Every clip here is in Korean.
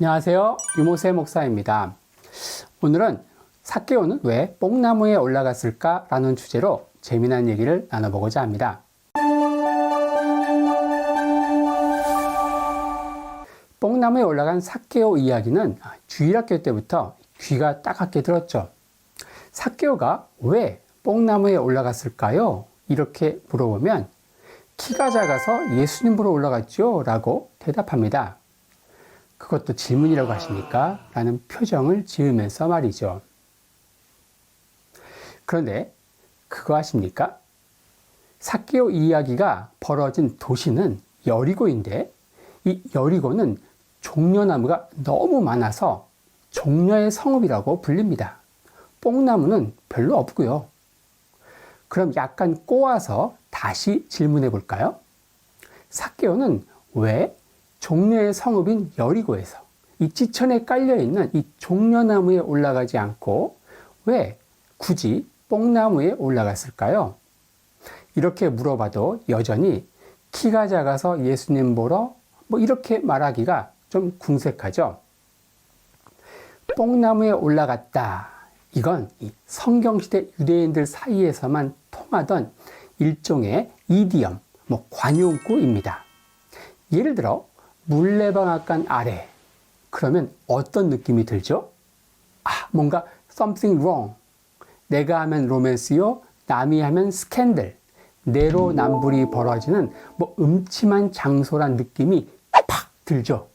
안녕하세요. 유모세 목사입니다. 오늘은 사케오는 왜 뽕나무에 올라갔을까? 라는 주제로 재미난 얘기를 나눠보고자 합니다. 뽕나무에 올라간 사케오 이야기는 주일학교 때부터 귀가 따갑게 들었죠. 사케오가 왜 뽕나무에 올라갔을까요? 이렇게 물어보면 키가 작아서 예수님 보러 올라갔죠? 라고 대답합니다. 그것도 질문이라고 하십니까? 라는 표정을 지으면서 말이죠. 그런데 그거 아십니까? 사케오 이야기가 벌어진 도시는 여리고인데 이 여리고는 종려나무가 너무 많아서 종려의 성읍이라고 불립니다. 뽕나무는 별로 없고요. 그럼 약간 꼬아서 다시 질문해 볼까요? 사케오는 왜 종려의 성읍인 여리고에서 이 지천에 깔려 있는 이 종려나무에 올라가지 않고 왜 굳이 뽕나무에 올라갔을까요? 이렇게 물어봐도 여전히 키가 작아서 예수님 보러 뭐 이렇게 말하기가 좀 궁색하죠. 뽕나무에 올라갔다. 이건 성경시대 유대인들 사이에서만 통하던 일종의 이디엄, 뭐 관용구입니다. 예를 들어 물레방앗간 아래 그러면 어떤 느낌이 들죠? 아, 뭔가 something wrong. 내가 하면 로맨스요, 남이 하면 스캔들. 내로남불이 벌어지는 뭐 음침한 장소란 느낌이 팍 들죠.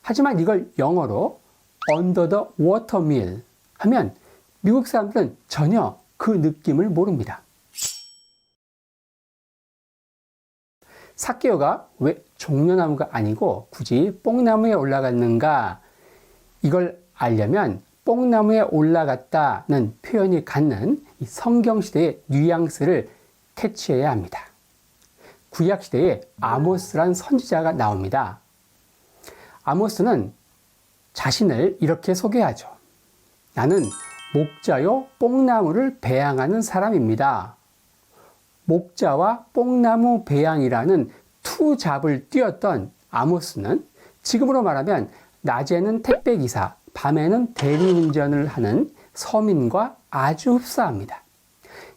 하지만 이걸 영어로 under the watermill 하면 미국 사람들은 전혀 그 느낌을 모릅니다. 사케오가 왜 종려나무가 아니고 굳이 뽕나무에 올라갔는가? 이걸 알려면 뽕나무에 올라갔다는 표현이 갖는 성경시대의 뉘앙스를 캐치해야 합니다. 구약시대에 아모스란 선지자가 나옵니다. 아모스는 자신을 이렇게 소개하죠. 나는 목자요 뽕나무를 배양하는 사람입니다. 목자와 뽕나무 배양이라는 투잡을 뛰었던 아모스는 지금으로 말하면 낮에는 택배 기사, 밤에는 대리운전을 하는 서민과 아주 흡사합니다.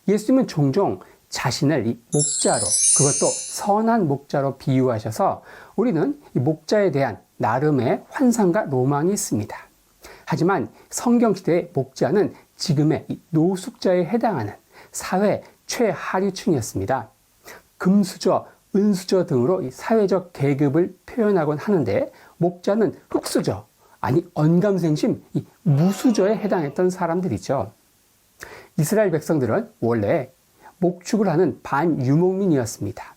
예수님은 종종 자신을 이 목자로, 그것도 선한 목자로 비유하셔서 우리는 이 목자에 대한 나름의 환상과 로망이 있습니다. 하지만 성경시대의 목자는 지금의 노숙자에 해당하는 사회 최하류층이었습니다. 금수저, 은수저 등으로 사회적 계급을 표현하곤 하는데 목자는 흙수저, 아니 언감생심 무수저에 해당했던 사람들이죠. 이스라엘 백성들은 원래 목축을 하는 반유목민이었습니다.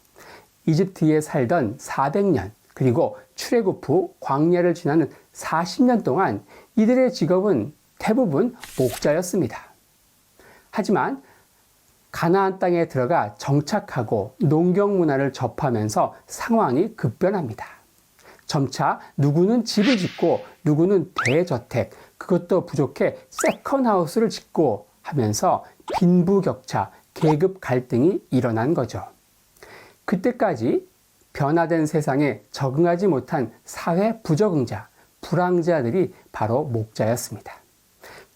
이집트에 살던 400년 그리고 출애굽 후 광야를 지나는 40년 동안 이들의 직업은 대부분 목자였습니다. 하지만 가나안 땅에 들어가 정착하고 농경 문화를 접하면서 상황이 급변합니다. 점차 누구는 집을 짓고 누구는 대저택, 그것도 부족해 세컨하우스를 짓고 하면서 빈부격차, 계급 갈등이 일어난 거죠. 그때까지 변화된 세상에 적응하지 못한 사회 부적응자, 불황자들이 바로 목자였습니다.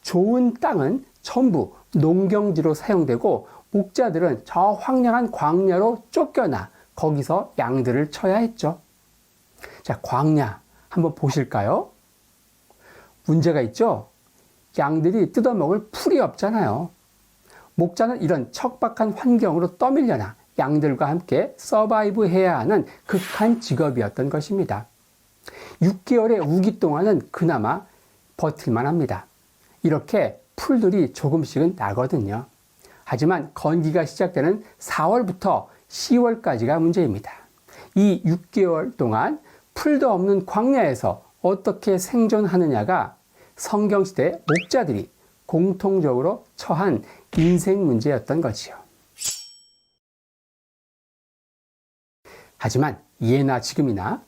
좋은 땅은 전부 농경지로 사용되고 목자들은 저 황량한 광야로 쫓겨나 거기서 양들을 쳐야 했죠. 자, 광야 한번 보실까요? 문제가 있죠? 양들이 뜯어먹을 풀이 없잖아요. 목자는 이런 척박한 환경으로 떠밀려나 양들과 함께 서바이브 해야 하는 극한 직업이었던 것입니다. 6개월의 우기 동안은 그나마 버틸만 합니다. 이렇게 풀들이 조금씩은 나거든요. 하지만 건기가 시작되는 4월부터 10월까지가 문제입니다. 이 6개월 동안 풀도 없는 광야에서 어떻게 생존하느냐가 성경시대 목자들이 공통적으로 처한 인생 문제였던 거지요. 하지만 예나 지금이나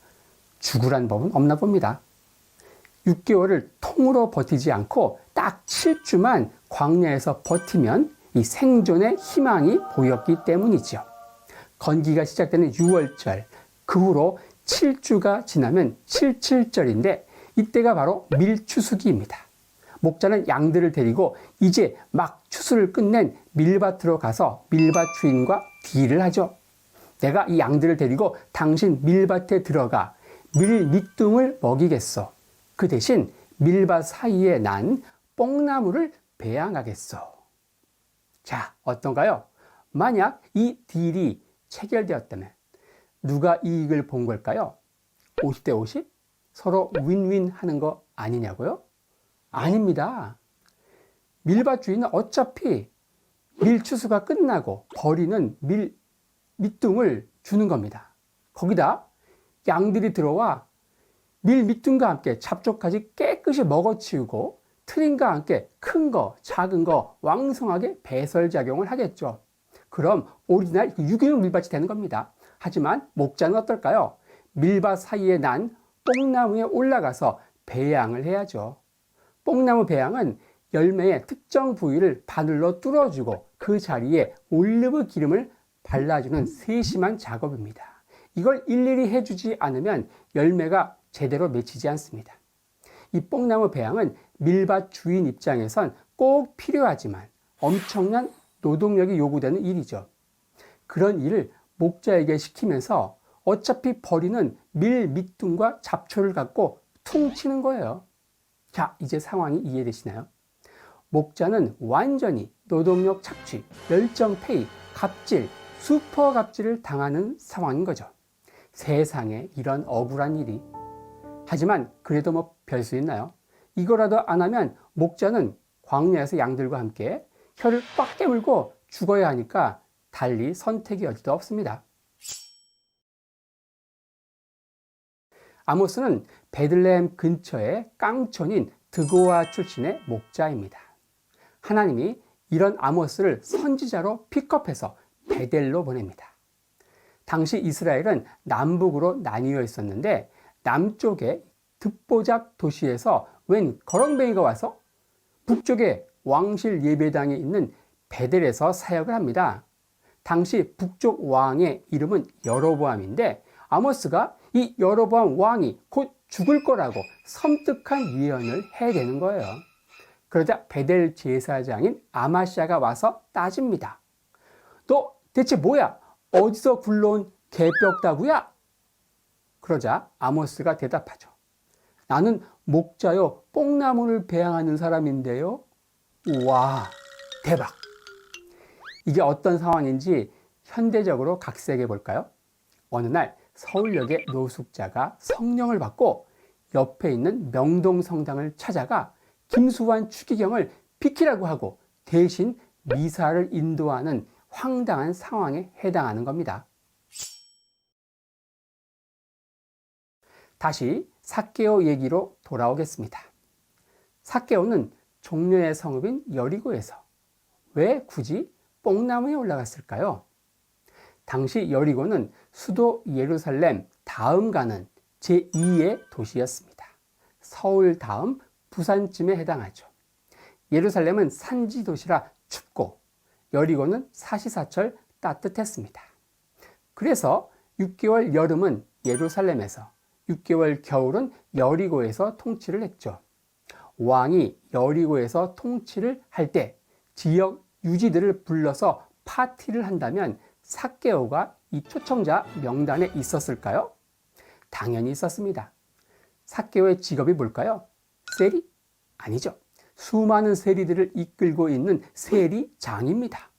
죽으란 법은 없나 봅니다. 6개월을 통으로 버티지 않고 딱 7주만 광야에서 버티면 이 생존의 희망이 보였기 때문이죠. 건기가 시작되는 6월절, 그 후로 7주가 지나면 77절인데 이때가 바로 밀추수기입니다. 목자는 양들을 데리고 이제 막 추수를 끝낸 밀밭으로 가서 밀밭 주인과 딜을 하죠. 내가 이 양들을 데리고 당신 밀밭에 들어가 밀 밑둥을 먹이겠어. 그 대신 밀밭 사이에 난 뽕나무를 배양하겠어. 자, 어떤가요? 만약 이 딜이 체결되었다면 누가 이익을 본 걸까요? 50대 50? 서로 윈윈 하는 거 아니냐고요? 아닙니다. 밀밭 주인은 어차피 밀추수가 끝나고 버리는 밀 밑둥을 주는 겁니다. 거기다 양들이 들어와 밀 밑둥과 함께 잡초까지 깨끗이 먹어치우고 트림과 함께 큰 거, 작은 거 왕성하게 배설작용을 하겠죠. 그럼 오리지널 유기농 밀밭이 되는 겁니다. 하지만 목자는 어떨까요? 밀밭 사이에 난 뽕나무에 올라가서 배양을 해야죠. 뽕나무 배양은 열매의 특정 부위를 바늘로 뚫어주고 그 자리에 올리브 기름을 발라주는 세심한 작업입니다. 이걸 일일이 해주지 않으면 열매가 제대로 맺히지 않습니다. 이 뽕나무 배양은 밀밭 주인 입장에선 꼭 필요하지만 엄청난 노동력이 요구되는 일이죠. 그런 일을 목자에게 시키면서 어차피 버리는 밀 밑둥과 잡초를 갖고 퉁치는 거예요. 자, 이제 상황이 이해되시나요? 목자는 완전히 노동력 착취, 열정 페이, 갑질, 슈퍼 갑질을 당하는 상황인 거죠. 세상에 이런 억울한 일이. 하지만 그래도 뭐 별 수 있나요? 이거라도 안 하면 목자는 광야에서 양들과 함께 혀를 꽉 깨물고 죽어야 하니까 달리 선택이 어디도 없습니다. 아모스는 베들레헴 근처의 깡촌인 드고아 출신의 목자입니다. 하나님이 이런 아모스를 선지자로 픽업해서 베델로 보냅니다. 당시 이스라엘은 남북으로 나뉘어 있었는데 남쪽에 듣보잡 도시에서 웬 거렁뱅이가 와서 북쪽에 왕실 예배당에 있는 베델에서 사역을 합니다. 당시 북쪽 왕의 이름은 여로보암인데 아모스가 이 여로보암 왕이 곧 죽을 거라고 섬뜩한 예언을 해대는 거예요. 그러자 베델 제사장인 아마시아가 와서 따집니다. 너 대체 뭐야? 어디서 굴러온 개뼈다구야? 그러자 아모스가 대답하죠. 나는 목자요 뽕나무를 배양하는 사람인데요. 와 대박. 이게 어떤 상황인지 현대적으로 각색해 볼까요? 어느 날 서울역의 노숙자가 성령을 받고 옆에 있는 명동 성당을 찾아가 김수환 추기경을 비키라고 하고 대신 미사를 인도하는 황당한 상황에 해당하는 겁니다. 다시 사케오 얘기로 돌아오겠습니다. 사케오는 종려의 성읍인 여리고에서 왜 굳이 뽕나무에 올라갔을까요? 당시 여리고는 수도 예루살렘 다음 가는 제2의 도시였습니다. 서울 다음 부산쯤에 해당하죠. 예루살렘은 산지 도시라 춥고 여리고는 사시사철 따뜻했습니다. 그래서 6개월 여름은 예루살렘에서 6개월 겨울은 여리고에서 통치를 했죠. 왕이 여리고에서 통치를 할 때 지역 유지들을 불러서 파티를 한다면 사케오가 이 초청자 명단에 있었을까요? 당연히 있었습니다. 사케오의 직업이 뭘까요? 세리? 아니죠. 수많은 세리들을 이끌고 있는 세리장입니다.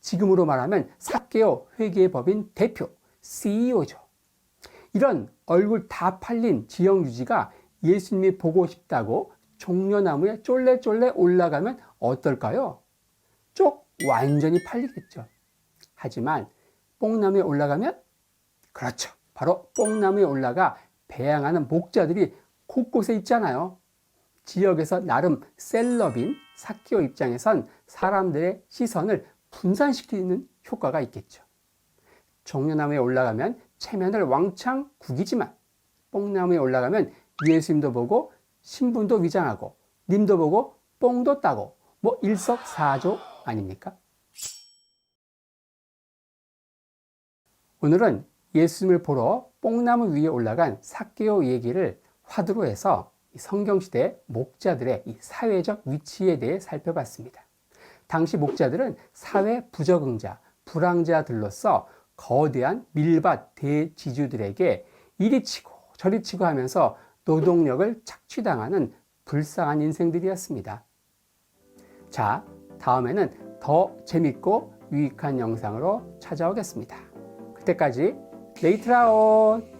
지금으로 말하면 사케오 회계법인 대표, CEO죠. 이런 얼굴 다 팔린 지역 유지가 예수님이 보고 싶다고 종려나무에 쫄래쫄래 올라가면 어떨까요? 쪽 완전히 팔리겠죠. 하지만 뽕나무에 올라가면 그렇죠. 바로 뽕나무에 올라가 배양하는 목자들이 곳곳에 있잖아요. 지역에서 나름 셀럽인 사키오 입장에선 사람들의 시선을 분산시키는 효과가 있겠죠. 종려나무에 올라가면 체면을 왕창 구기지만 뽕나무에 올라가면 예수님도 보고 신분도 위장하고 님도 보고 뽕도 따고 뭐 일석사조 아닙니까? 오늘은 예수님을 보러 뽕나무 위에 올라간 사케오 얘기를 화두로 해서 이 성경시대 목자들의 이 사회적 위치에 대해 살펴봤습니다. 당시 목자들은 사회 부적응자, 불황자들로서 거대한 밀밭 대지주들에게 이리 치고 저리 치고 하면서 노동력을 착취당하는 불쌍한 인생들이었습니다. 자, 다음에는 더 재밌고 유익한 영상으로 찾아오겠습니다. 그때까지 레이트라온